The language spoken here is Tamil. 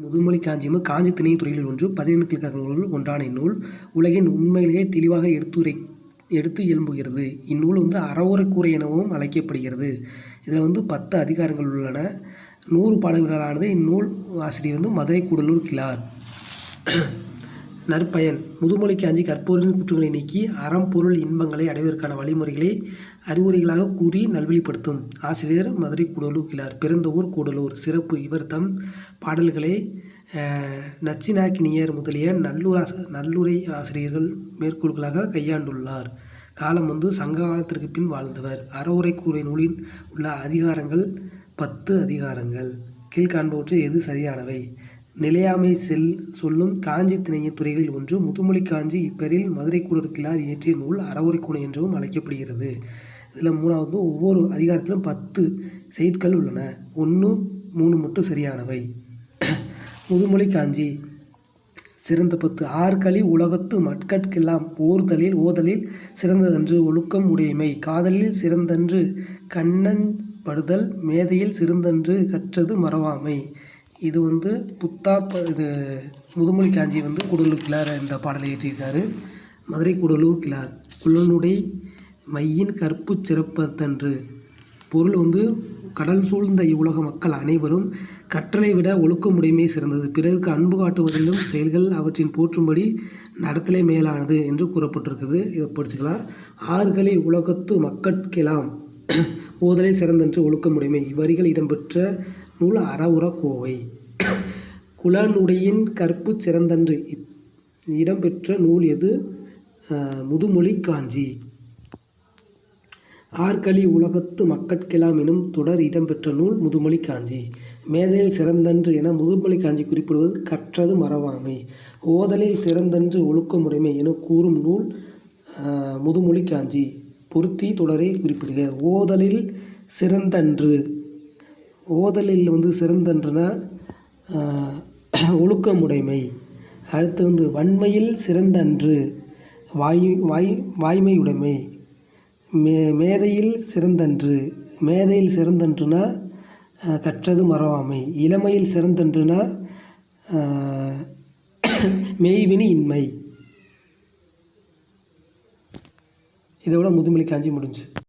முதுமொழி காஞ்சியமும் காஞ்சி திணை துறையில் ஒன்று பதினெண் கிழக்கங்களுள் ஒன்றான இந்நூல். உலகின் உண்மையிலேயே தெளிவாக எடுத்துரை எடுத்து எழும்புகிறது இந்நூல் வந்து அறவுரைக்கூரை எனவும் அழைக்கப்படுகிறது. இதில் வந்து பத்து அதிகாரங்கள் உள்ளன. நூறு பாடல்களானது இந்நூல் ஆசிரியர் வந்து மதுரை கூடலூர் கிழார். நற்பயன். முதுமொழிக்கு காஞ்சி கற்போரின் குற்றங்களை நீக்கி அறம் பொருள் இன்பங்களை அடைவதற்கான வழிமுறைகளை அறிவுரைகளாக கூறி நல்வழிப்படுத்தும். ஆசிரியர் மதுரை கூடலூர் கிளார் பிறந்த ஊர் கூடலூர். சிறப்பு இவர் தம் பாடல்களை நச்சினாக்கினியர் முதலிய நல்லூர் நல்லுரை ஆசிரியர்கள் மேற்கோள்களாக கையாண்டுள்ளார். காலம் வந்து சங்க காலத்திற்கு பின் வாழ்ந்தவர். அறவுரை கூறை நூலின் உள்ள அதிகாரங்கள் பத்து அதிகாரங்கள். கீழ்காண்பவற்றை எது சரியானவை? நிலையாமை செல் சொல்லும் காஞ்சி திணைய துறைகளில் ஒன்று முதுமொழி காஞ்சி இப்பெரில் மதுரை கூடற்கிழார் இயற்றிய நூல் அறவுரைக்குணை என்றும் அழைக்கப்படுகிறது. இதில் மூணாவது ஒவ்வொரு அதிகாரத்திலும் பத்து செய்திகள் உள்ளன. ஒன்று மூணு மட்டும் சரியானவை. முதுமொழி காஞ்சி சிறந்த பத்து. ஆர்களி உலகத்து மட்கட்கெல்லாம் ஓர்தலில் ஓதலில் சிறந்ததன்று ஒழுக்கம் உடையமை காதலில் சிறந்தன்று கண்ணன் படுதல் மேதையில் சிறந்தன்று கற்றது மறவாமை. இது வந்து புத்தா இது முதுமொழி காஞ்சி வந்து கூடலூர் கிளார் இந்த பாடலை இயற்றியிருக்காரு. மதுரை கூடலூர் கிளார் குள்ளனுடைய மையின் கற்பு சிறப்பத்தன்று பொருள் வந்து கடல் சூழ்ந்த இவ்வுலக மக்கள் அனைவரும் கற்றலை விட ஒழுக்கமுடைமை சிறந்தது. பிறருக்கு அன்பு காட்டுவதிலும் செயல்கள் அவற்றின் போற்றும்படி நடத்தலை மேலானது என்று கூறப்பட்டிருக்குது. இதை படிச்சுக்கலாம். ஆறுகளை உலகத்து மக்கட்கெலாம் ஓதலை சிறந்தென்று ஒழுக்கமுடைமை இவ்வரிகள் இடம்பெற்ற நூல் அறவுற கோவை. குலனுடையின் கற்பு சிறந்தன்று. இடம்பெற்ற நூல் எது? முதுமொழி காஞ்சி. ஆர்களி உலகத்து மக்கட்கெலாம் எனும் தொடர் இடம்பெற்ற நூல் முதுமொழி காஞ்சி. மேதையில் சிறந்தன்று என முதுமொழி காஞ்சி குறிப்பிடுவது கற்றது மறவாமை. ஓதலில் சிறந்தன்று ஒழுக்கமுடைமை என கூறும் நூல் முதுமொழி காஞ்சி. பொருத்தி தொடரை குறிப்பிடுக. ஓதலில் சிறந்தன்று. ஓதலில் வந்து சிறந்தன்றுனா ஒழுக்கமுடைமை. அடுத்து வந்து வன்மையில் சிறந்தன்று வாய் வாய் வாய்மையுடைமை. மே மேதையில் சிறந்தன்று மேதையில் சிறந்தன்றுனா கற்றது மறவாமை. இளமையில் சிறந்தன்றுனா மெய்வினி இன்மை. இதோட முதுமொழி காஞ்சி முடிஞ்சு.